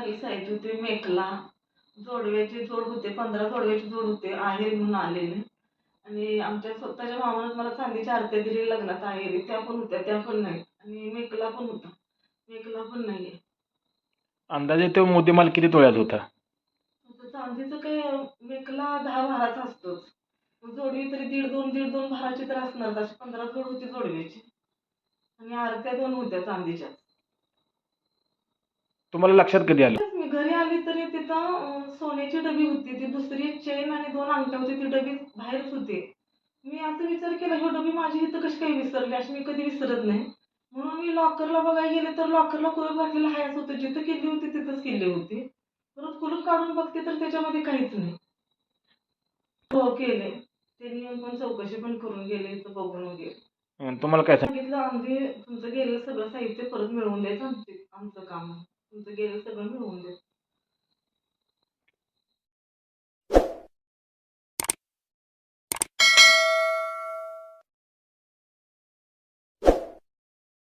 करून साईज होते मेकला जोडव्याची जोड होते पंधरा जोडव्याची जोड होते आहेर म्हणून आलेले. आणि आमच्या स्वतःच्या मामानं मला चांदीच्या आरत्या दिली लग्नात आहेरी त्या पण होत्या त्या पण नाही. आणि मेकला पण होता. मेकला पण नाही अंदाजे तो मुद्देमाल किती तोळ्यात होता? आता चांदीचं काय मेकला दहा भाराचा असतोच. जोडवी तरी दीड दोन दीड दोन भाराची तर असणार अशी पंधरा जोड होती जोडव्याची. आणि आरत्या दोन होत्या चांदीच्या तुम्हाला लक्षात कधी आलं? मी घरी आली तरी तिथं अं, सोन्याची डबी होती. ती दुसरी चेन आणि दोन अंगठ्या होती. ती डबी बाहेरच होती. मी असं विचार केला ही डबी माझी इथं कशी काही विसरली? अशी मी कधी विसरत नाही. म्हणून मी लॉकरला बघायला गेले तर लॉकरला कुलूप घातलेलं हायच होतं. जिथं किल्ली होती तिथंच किल्ली होती. परत कुलूप काढून बघते तर त्याच्यामध्ये काहीच नाही. हो केले. त्यांनी येऊन पण चौकशी पण करून गेले इथं बघून वगैरे. अं, तुम्हाला काय सांग सांगितलं आमचे तुमचं गेलेलं सगळं साहित्य परत मिळवून द्यायचं आमचे आमचं काम आहे. तुमचं गेलेलं सगळं मिळवून द्यायचं